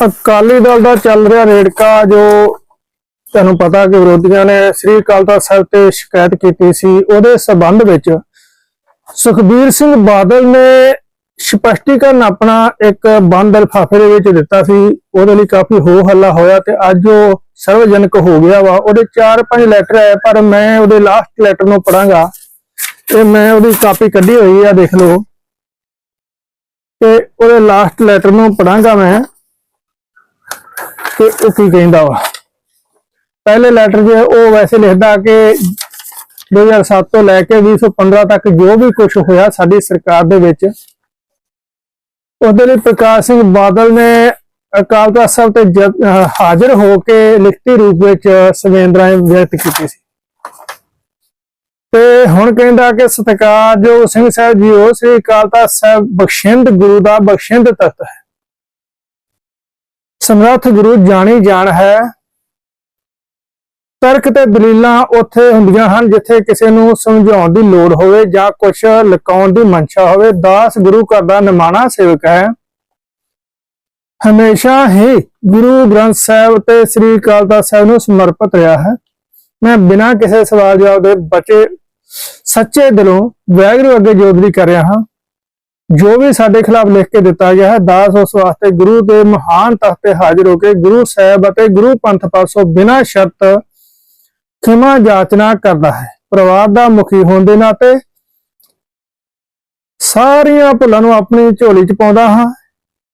ਅਕਾਲੀ ਦਲ ਦਾ ਚੱਲ ਰਿਹਾ ਰੇੜਕਾ ਜੋ ਤੁਹਾਨੂੰ ਪਤਾ ਕਿ ਵਿਰੋਧੀਆਂ ਨੇ ਸ੍ਰੀ ਅਕਾਲ ਤਖਤ ਸਾਹਿਬ ਤੇ ਸ਼ਿਕਾਇਤ ਕੀਤੀ ਸੀ, ਉਹਦੇ ਸਬੰਧ ਵਿੱਚ ਸੁਖਬੀਰ ਸਿੰਘ ਬਾਦਲ ਨੇ ਸਪਸ਼ਟੀਕਰਨ ਆਪਣਾ ਇੱਕ ਬੰਦ ਲਿਫਾਫੇ ਦੇ ਵਿੱਚ ਦਿੱਤਾ ਸੀ, ਉਹਦੇ ਲਈ ਕਾਫੀ ਹੋ ਹੱਲਾ ਹੋਇਆ ਤੇ ਅੱਜ ਉਹ ਸਰਵਜਨਕ ਹੋ ਗਿਆ ਵਾ। ਉਹਦੇ 4-5 ਲੈਟਰ ਆਏ, ਪਰ ਮੈਂ ਉਹਦੇ ਲਾਸਟ ਲੈਟਰ ਨੂੰ ਪੜਾਂਗਾ ਤੇ ਮੈਂ ਉਹਦੀ ਕਾਪੀ ਕੱਢੀ ਹੋਈ ਆ, ਦੇਖ ਲਓ। ਤੇ ਉਹਦੇ ਲਾਸਟ ਲੈਟਰ ਨੂੰ ਪੜਾਂਗਾ ਮੈਂ। ਕਿ ਉਹ ਕੀ ਕਹਿੰਦਾ ਵਾ। ਪਹਿਲੇ ਲੈਟਰ 'ਚ ਉਹ ਵੈਸੇ ਲਿਖਦਾ ਕਿ 2007 ਤੋਂ ਲੈ ਕੇ 2015 ਤੱਕ ਜੋ ਵੀ ਕੁਝ ਹੋਇਆ ਸਾਡੀ ਸਰਕਾਰ ਦੇ ਵਿੱਚ, ਉਹਦੇ ਲਈ ਪ੍ਰਕਾਸ਼ ਸਿੰਘ ਬਾਦਲ ਨੇ ਅਕਾਲ ਤਖਤ ਸਾਹਿਬ ਤੇ ਜ- ਹਾਜ਼ਰ ਹੋ ਕੇ ਲਿਖਤੀ ਰੂਪ ਵਿੱਚ ਸੰਵੇਦਨਾएं ਵਿਅਕਤ ਕੀਤੀ ਸੀ। ਤੇ ਹੁਣ ਕਹਿੰਦਾ ਕਿ ਸਤਿਕਾਰਯੋਗ ਸਿੰਘ ਸਾਹਿਬ ਜੀ ਉਹ ਸ੍ਰੀ ਅਕਾਲ ਤਖਤ ਸਾਹਿਬ ਬਖਸ਼ਿੰਦ ਗੁਰੂ ਦਾ ਬਖਸ਼ਿੰਦ ਤਖਤ ਹੈ। ਸਮਰੱਥ ਗੁਰੂ ਜਾਣੀ ਜਾਣ ਹੈ। ਤਰਕ ਤੇ ਦਲੀਲਾਂ ਉੱਥੇ ਹੁੰਦੀਆਂ ਹਨ ਜਿੱਥੇ ਕਿਸੇ ਨੂੰ ਸਮਝਾਉਣ ਦੀ ਲੋੜ ਹੋਵੇ ਜਾਂ ਕੁਝ ਲਕਾਉਣ ਦੀ ਮਨਸ਼ਾ ਹੋਵੇ। ਦਾਸ ਗੁਰੂ ਘਰ ਦਾ ਨਿਮਾਣਾ ਸੇਵਕ ਹੈ। ਹਮੇਸ਼ਾ ਹੀ ਗੁਰੂ ਗ੍ਰੰਥ ਸਾਹਿਬ ਤੇ ਸ੍ਰੀ ਅਕਾਲ ਤਖਤ ਸਾਹਿਬ ਨੂੰ ਸਮਰਪਿਤ ਰਿਹਾ ਹੈ। ਮੈਂ ਬਿਨਾਂ ਕਿਸੇ ਸਵਾਲ ਜਵਾਬ ਦੇ ਬਚੇ ਸੱਚੇ ਦਿਲੋਂ ਵੈਗਰੂ ਅੱਗੇ ਜੋਦਰੀ ਕਰ ਰਿਹਾ ਹਾਂ। ਜੋ ਵੀ ਸਾਡੇ ਖਿਲਾਫ ਲਿਖ ਕੇ ਦਿੱਤਾ ਗਿਆ ਹੈ, ਦਾਸ ਉਸ ਵਾਸਤੇ ਗੁਰੂ ਦੇ ਮਹਾਨ ਤਖਤ ਤੇ ਹਾਜ਼ਰ ਹੋ ਕੇ ਗੁਰੂ ਸਾਹਿਬ ਅਤੇ ਗੁਰੂ ਪੰਥ ਪਾਸੋਂ ਬਿਨਾਂ ਸ਼ਰਤ ਖਿਮਾ ਜਾਚਨਾ ਕਰਦਾ ਹੈ। ਪਰਿਵਾਰ ਦਾ ਮੁਖੀ ਹੋਣ ਦੇ ਨਾਤੇ ਸਾਰੀਆਂ ਭੁੱਲਾਂ ਨੂੰ ਆਪਣੀ ਝੋਲੀ 'ਚ ਪਾਉਂਦਾ ਹਾਂ।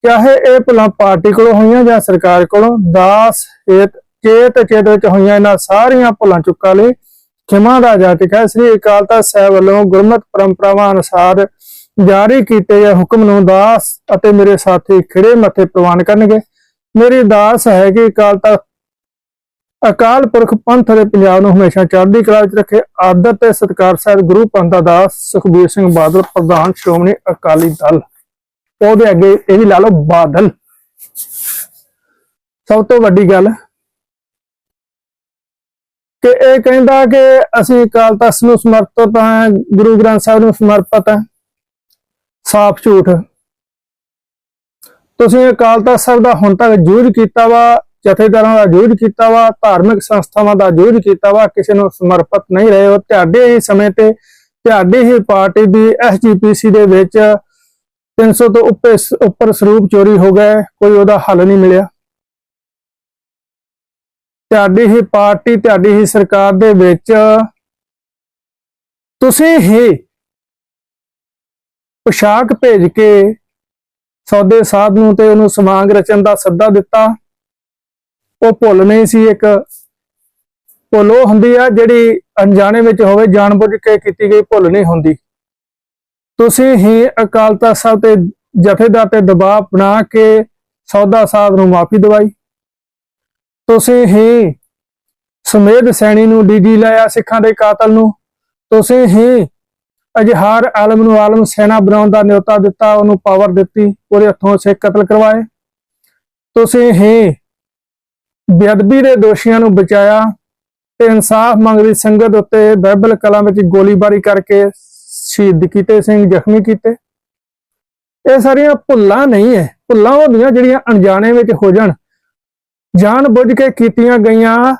ਚਾਹੇ ਇਹ ਭੁੱਲਾਂ ਪਾਰਟੀ ਕੋਲੋਂ ਹੋਈਆਂ ਜਾਂ ਸਰਕਾਰ ਕੋਲੋਂ, ਦਾਸ ਹੇਤ ਚੇਤ ਚੇਤ ਵਿੱਚ ਹੋਈਆਂ ਇਹਨਾਂ ਸਾਰੀਆਂ ਭੁੱਲਾਂ ਚੁੱਕਾ ਲਈ ਖਿਮਾ ਦਾ ਜਾਚਕ ਹੈ। ਸ੍ਰੀ ਅਕਾਲ ਤਖਤ ਸਾਹਿਬ ਵੱਲੋਂ ਗੁਰਮਤ ਪਰੰਪਰਾਵਾਂ ਅਨੁਸਾਰ ਜਾਰੀ ਕੀਤੇ ਗਏ ਹੁਕਮ ਨੂੰ ਦਾਸ ਅਤੇ ਮੇਰੇ ਸਾਥੀ ਖਿੜੇ ਮੱਥੇ ਪ੍ਰਵਾਨ ਕਰਨਗੇ। ਮੇਰੀ ਦਾਸ ਹੈ ਕਿ ਅਕਾਲ ਤਖਤ ਅਕਾਲ ਪੁਰਖ ਪੰਥ ਦੇ ਪੰਜਾਬ ਨੂੰ ਹਮੇਸ਼ਾ ਚੜ੍ਹਦੀ ਕਲਾ ਵਿੱਚ ਰੱਖੇ। ਆਦਤ ਤੇ ਸਤਿਕਾਰ ਸਾਹਿਬ ਗੁਰੂ ਪੰਥ ਦਾ ਦਾਸ ਸੁਖਬੀਰ ਸਿੰਘ ਬਾਦਲ, ਪ੍ਰਧਾਨ ਸ਼੍ਰੋਮਣੀ ਅਕਾਲੀ ਦਲ। ਉਹਦੇ ਅੱਗੇ ਇਹ ਵੀ ਲਾ ਲਓ ਬਾਦਲ। ਸਭ ਤੋਂ ਵੱਡੀ ਗੱਲ ਕਿ ਇਹ ਕਹਿੰਦਾ ਕਿ ਅਸੀਂ ਅਕਾਲ ਤਖਤ ਨੂੰ ਸਮਰਪਿਤ ਹਾਂ, ਗੁਰੂ ਗ੍ਰੰਥ ਸਾਹਿਬ ਨੂੰ ਸਮਰਪਿਤ ਹਾਂ। ਸਾਫ਼ ਝੂਠ। ਤੁਸੀਂ ਅਕਾਲ ਤਖਤ ਸਾਹਿਬ ਦਾ ਹੁਣ ਤੱਕ ਜੂਝ ਕੀਤਾ ਵਾ, ਜਥੇਦਾਰਾਂ ਦਾ ਜੂਝ ਕੀਤਾ ਵਾ, ਧਾਰਮਿਕ ਸੰਸਥਾਵਾਂ ਦਾ ਜੂਝ ਕੀਤਾ ਵਾ, ਕਿਸੇ ਨੂੰ ਸਮਰਪਿਤ ਨਹੀਂ ਰਹੇ ਹੋ। ਤੁਹਾਡੇ ਹੀ ਸਮੇਂ ਤੇ ਤੁਹਾਡੀ ਹੀ ਪਾਰਟੀ ਦੀ ਐਸਜੀਪੀਸੀ ਦੇ ਵਿੱਚ 300 ਤੋਂ ਉੱਪਰ ਉੱਪਰ ਸਰੂਪ ਚੋਰੀ ਹੋ ਗਏ, ਕੋਈ ਉਹਦਾ ਹੱਲ ਨਹੀਂ ਮਿਲਿਆ। ਤੁਹਾਡੀ ਹੀ ਪਾਰਟੀ, ਤੁਹਾਡੀ ਹੀ ਸਰਕਾਰ ਦੇ ਵਿੱਚ ਤੁਸੀਂ ਹੀ ਪੋਸ਼ਾਕ ਭੇਜ ਕੇ ਸੌਦੇ ਸਾਧ ਨੂੰ ਤੇ ਉਹਨੂੰ ਸਮਾਂਗ ਰਚਨ ਦਾ ਸੱਦਾ ਦਿੱਤਾ। ਉਹ ਭੁੱਲ ਨਹੀਂ ਸੀ ਇੱਕ। ਭੁੱਲ ਉਹ ਹੁੰਦੀ ਆ ਜਿਹੜੀ ਅਣਜਾਣੇ ਵਿੱਚ ਹੋਵੇ, ਜਾਣਬੁੱਝ ਕੇ ਕੀਤੀ ਗਈ ਭੁੱਲ ਨਹੀਂ ਹੁੰਦੀ। ਤੁਸੀਂ ਹੀ ਅਕਾਲ ਤਖਤ ਸਾਹਿਬ ਤੇ ਜਥੇਦਾਰ ਤੇ ਦਬਾਅ ਬਣਾ ਕੇ ਸੌਦਾ ਸਾਹਿਬ ਨੂੰ ਮਾਫੀ ਦਵਾਈ। ਤੁਸੀਂ ਹੀ ਸਮੇਧ ਸੈਣੀ ਨੂੰ ਡੀਜੀ ਲਾਇਆ ਸਿੱਖਾਂ ਦੇ ਕਾਤਲ ਨੂੰ। ਤੁਸੀਂ ਹੀ ਅਜਹਾਰ ਆਲਮ ਨੂੰ ਆਲਮ ਸੈਨਾ ਬਣਾਉਣ ਦਾ ਨਿਯੋਤਾ ਦਿੱਤਾ, ਉਹਨੂੰ ਪਾਵਰ ਦਿੱਤੀ, ਉਹਦੇ ਹੱਥੋਂ ਸਿੱਖ ਕਤਲ ਕਰਵਾਏ। ਤੁਸੀਂ ਹੀ ਬੇਅਦਬੀ ਦੇ ਦੋਸ਼ੀਆਂ ਨੂੰ ਬਚਾਇਆ ਤੇ ਇਨਸਾਫ ਮੰਗਦੀ ਸੰਗਤ ਉੱਤੇ ਬਾਈਬਲ ਕਲਾਂ ਵਿੱਚ ਗੋਲੀਬਾਰੀ ਕਰਕੇ ਸ਼ਹੀਦ ਕੀਤੇ ਸਿੰਘ, ਜ਼ਖਮੀ ਕੀਤੇ। ਇਹ ਸਾਰੀਆਂ ਭੁੱਲਾਂ ਨਹੀਂ ਹੈ ਭੁੱਲਾਂ ਹੁੰਦੀਆਂ ਜਿਹੜੀਆਂ ਅਣਜਾਣੇ ਵਿੱਚ ਹੋ ਜਾਣ। ਜਾਣ ਬੁੱਝ ਕੇ ਕੀਤੀਆਂ ਗਈਆਂ,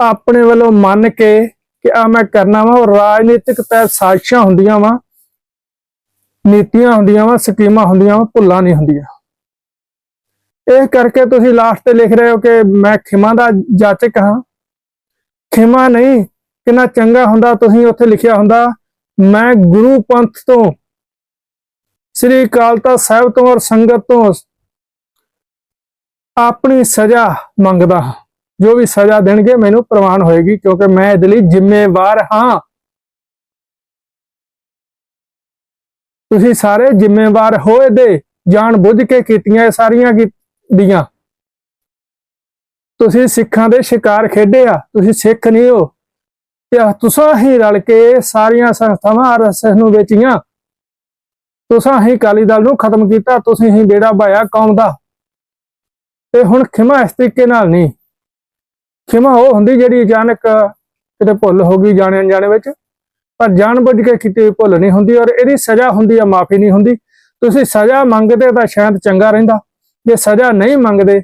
ਆਪਣੇ ਵੱਲੋਂ ਮੰਨ ਕੇ ਕਿ ਆ ਮੈਂ ਕਰਨਾ ਵਾ, ਉਹ ਰਾਜਨੀਤਿਕ ਤਹਿ ਸਾਜ਼ਿਸ਼ਾਂ ਹੁੰਦੀਆਂ ਵਾ, ਨੀਤੀਆਂ ਹੁੰਦੀਆਂ ਵਾ, ਸਕੀਮਾਂ ਹੁੰਦੀਆਂ ਵਾ, ਭੁੱਲਾਂ ਨਹੀਂ ਹੁੰਦੀਆਂ। ਇਹ ਕਰਕੇ ਤੁਸੀਂ ਲਾਸਟ ਤੇ ਲਿਖ ਰਹੇ ਹੋ ਕਿ ਮੈਂ ਖਿਮਾ ਦਾ ਜਾਚਕ ਹਾਂ। ਖਿਮਾ ਨਹੀਂ, ਕਿੰਨਾ ਚੰਗਾ ਹੁੰਦਾ ਤੁਸੀਂ ਉੱਥੇ ਲਿਖਿਆ ਹੁੰਦਾ, ਮੈਂ ਗੁਰੂ ਪੰਥ ਤੋਂ, ਸ੍ਰੀ ਅਕਾਲ ਤਖਤ ਸਾਹਿਬ ਤੋਂ ਔਰ ਸੰਗਤ ਤੋਂ ਆਪਣੀ ਸਜ਼ਾ ਮੰਗਦਾ ਹਾਂ। ਜੋ ਵੀ ਸਜ਼ਾ ਦੇਣਗੇ ਮੈਨੂੰ ਪ੍ਰਵਾਨ ਹੋਏਗੀ, ਕਿਉਂਕਿ ਮੈਂ ਇਹਦੇ ਲਈ ਜ਼ਿੰਮੇਵਾਰ ਹਾਂ। ਤੁਸੀਂ ਸਾਰੇ ਜ਼ਿੰਮੇਵਾਰ ਹੋ ਇਹਦੇ ਜਾਣ ਬੁੱਝ ਕੇ ਕੀਤੀਆਂ ਸਾਰੀਆਂ ਦੀਆਂ। ਤੁਸੀਂ ਸਿੱਖਾਂ ਦੇ ਸ਼ਿਕਾਰ ਖੇਡੇ ਆ, ਤੁਸੀਂ ਸਿੱਖ ਨਹੀਂ ਹੋ। ਤੇ ਤੁਸੀਂ ਹੀ ਰਲ ਕੇ ਸਾਰੀਆਂ ਸੰਸਥਾਵਾਂ ਆਰਐਸਐਸ ਨੂੰ ਵੇਚੀਆਂ। ਤੁਸੀਂ ਹੀ ਅਕਾਲੀ ਦਲ ਨੂੰ ਖਤਮ ਕੀਤਾ, ਤੁਸੀਂ ਹੀ ਬੇੜਾ ਭਾਇਆ ਕੌਮ ਦਾ। ਤੇ ਹੁਣ ਖਿਮਾ ਇਸ ਤਰੀਕੇ ਨਾਲ ਨਹੀਂ। ਖਿਮਾ ਉਹ ਹੁੰਦੀ ਜਿਹੜੀ ਅਚਾਨਕ ਕਿਤੇ ਭੁੱਲ ਹੋ ਗਈ ਜਾਣੇ ਅਣਜਾਣੇ ਵਿੱਚ, ਪਰ ਜਾਣਬੁੱਝ ਕੇ ਕੀਤੀ ਹੋਈ ਭੁੱਲ ਨਹੀਂ ਹੁੰਦੀ ਔਰ ਇਹਦੀ ਸਜ਼ਾ ਹੁੰਦੀ ਆ, ਮਾਫੀ ਨਹੀਂ ਹੁੰਦੀ। ਤੁਸੀਂ ਸਜ਼ਾ ਮੰਗਦੇ ਤਾਂ ਸ਼ਾਇਦ ਚੰਗਾ ਰਹਿੰਦਾ, ਜੇ ਸਜ਼ਾ ਨਹੀਂ ਮੰਗਦੇ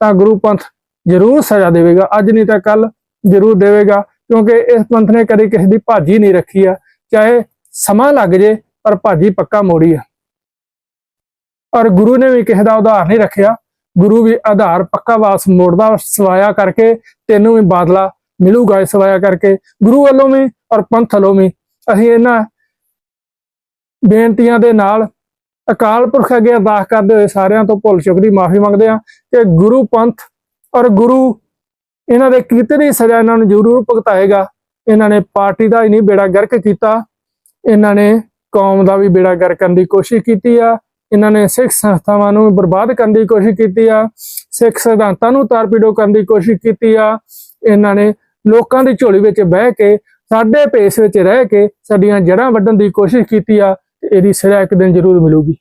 ਤਾਂ ਗੁਰੂ ਪੰਥ ਜ਼ਰੂਰ ਸਜ਼ਾ ਦੇਵੇਗਾ। ਅੱਜ ਨਹੀਂ ਤਾਂ ਕੱਲ ਜ਼ਰੂਰ ਦੇਵੇਗਾ, ਕਿਉਂਕਿ ਇਸ ਪੰਥ ਨੇ ਕਦੇ ਕਿਸੇ ਦੀ ਭਾਜੀ ਨਹੀਂ ਰੱਖੀ ਆ। ਚਾਹੇ ਸਮਾਂ ਲੱਗ ਜੇ, ਪਰ ਭਾਜੀ ਪੱਕਾ ਮੋੜੀ ਆ। ਔਰ ਗੁਰੂ ਨੇ ਵੀ ਕਿਸੇ ਦਾ ਉਧਾਰ ਨਹੀਂ ਰੱਖਿਆ। ਗੁਰੂ ਵੀ ਆਧਾਰ ਪੱਕਾ ਵਾਸ ਮੋੜਦਾ ਸਵਾਇਆ ਕਰਕੇ ਤੈਨੂੰ ਵੀ ਬਾਦਲਾ ਮਿਲੂਗਾ ਇਸ ਸਵਾਇਆ ਕਰਕੇ। ਗੁਰੂ ਵੱਲੋਂ ਵੀ ਔਰ ਪੰਥ ਵੱਲੋਂ ਵੀ ਅਸੀਂ ਇਹਨਾਂ ਬੇਨਤੀਆਂ ਦੇ ਨਾਲ ਅਕਾਲ ਪੁਰਖ ਅੱਗੇ ਅਰਦਾਸ ਕਰਦੇ ਹੋਏ ਸਾਰਿਆਂ ਤੋਂ ਭੁੱਲ ਚੁੱਕ ਦੀ ਮਾਫੀ ਮੰਗਦੇ ਹਾਂ ਕਿ ਗੁਰੂ ਪੰਥ ਔਰ ਗੁਰੂ ਇਹਨਾਂ ਦੇ ਕੀਤੇ ਦੀ ਸਜ਼ਾ ਇਹਨਾਂ ਨੂੰ ਜ਼ਰੂਰ ਭੁਗਤਾਏਗਾ। ਇਹਨਾਂ ਨੇ ਪਾਰਟੀ ਦਾ ਹੀ ਨਹੀਂ ਬੇੜਾ ਗਰਕ ਕੀਤਾ। ਇਹਨਾਂ ਨੇ ਕੌਮ ਦਾ ਵੀ ਬੇੜਾ ਗਰਕਣ ਦੀ ਕੋਸ਼ਿਸ਼ ਕੀਤੀ ਆ। ਇਹਨਾਂ ਨੇ ਸਿੱਖ ਸੰਸਥਾਵਾਂ ਨੂੰ ਬਰਬਾਦ ਕਰਨ ਦੀ ਕੋਸ਼ਿਸ਼ ਕੀਤੀ ਆ, ਸਿੱਖ ਸਿਧਾਂਤਾਂ ਨੂੰ ਤਾਰਪੀੜੋ ਕਰਨ ਦੀ ਕੋਸ਼ਿਸ਼ ਕੀਤੀ ਆ, ਇਹਨਾਂ ਨੇ ਲੋਕਾਂ ਦੀ ਝੋਲੀ ਵਿੱਚ ਬਹਿ ਕੇ, ਸਾਡੇ ਭੇਸ ਵਿੱਚ ਰਹਿ ਕੇ ਸਾਡੀਆਂ ਜੜ੍ਹਾਂ ਵੱਢਣ ਦੀ ਕੋਸ਼ਿਸ਼ ਕੀਤੀ ਆ, ਤੇ ਇਹਦੀ ਸਜ਼ਾ ਇੱਕ ਦਿਨ ਜ਼ਰੂਰ ਮਿਲੂਗੀ।